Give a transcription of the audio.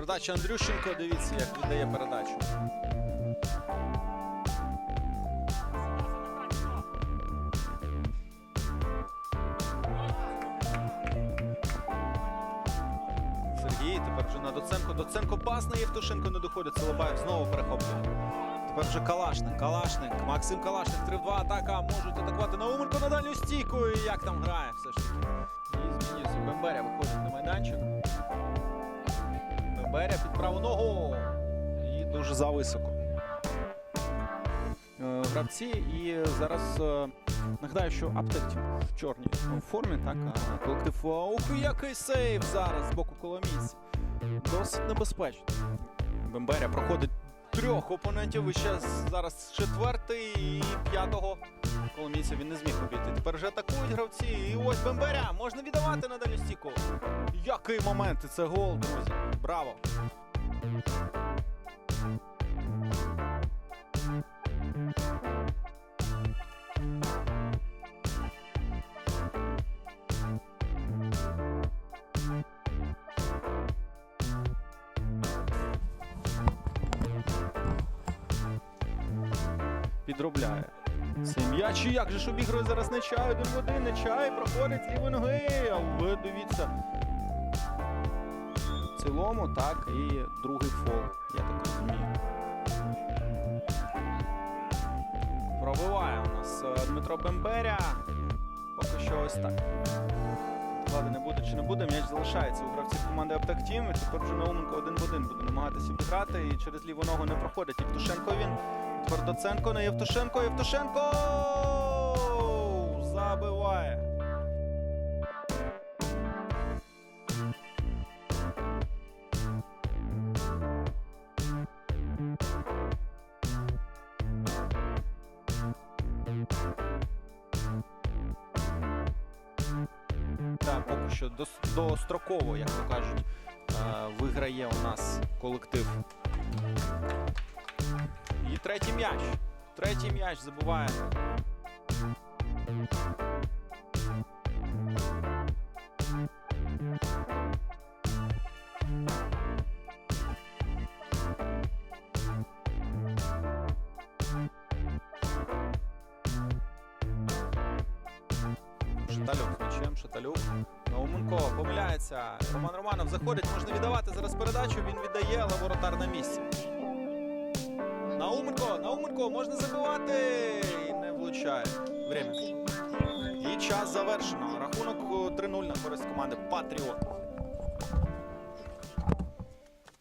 Подача Андрющенко. Дивіться, як віддає передачу. Сергій тепер вже на Доценко. Доценко пас на Євтушенко не доходить. Солобаєв знову перехоплює. Тепер вже Калашник. Калашник. Максим Калашник. 3-2 атака. Можуть атакувати Науменко на дальню стійку. І як там грає все ж таки. І змінюється. Бемберя виходить на майданчик. Бемберя під праву ногу. І дуже зависоко. Е, Гравці. І зараз е, нагадаю, що Аптек в чорній формі. Так, а колектив. Ух, який сейв зараз з боку коломійців. Досить небезпечно. Бемберя проходить трьох опонентів. І ще зараз четвертий і п'ятого коломійця він не зміг обійти. Тепер вже атакують гравці. І ось Бемберя можна віддавати на дальню стійку. Який момент! І це гол, друзі. Браво! Підробляє. М'яч і як же ж обігрує зараз Нечай, один в один, Нечай проходить з ноги, але дивіться. В цілому, так, і другий фол, я так розумію. Пробиває у нас е, Дмитро Бемберя. Поки що ось так. Влади не буде чи не буде, м'яч залишається у гравців команди Аптек Тім. Тепер вже Науменко один в один буде намагатися обіграти. І через ліву ногу не проходить. Євтушенко він. Тепер Доценко на Євтушенко. Євтушенко забиває. Так, поки що дос- достроково, як то кажуть, е, виграє у нас колектив. Третій м'яч. Третій м'яч забуває. Шаталюк м'ячем, Шаталюк. Науменко помиляється. Роман Романов заходить, можна віддавати зараз передачу. Він віддає, але воротар на місці. Науменко, Науменко, можна забивати. І не влучає. Время. І час завершено. Рахунок е, 3-0 на користь команди Патріот.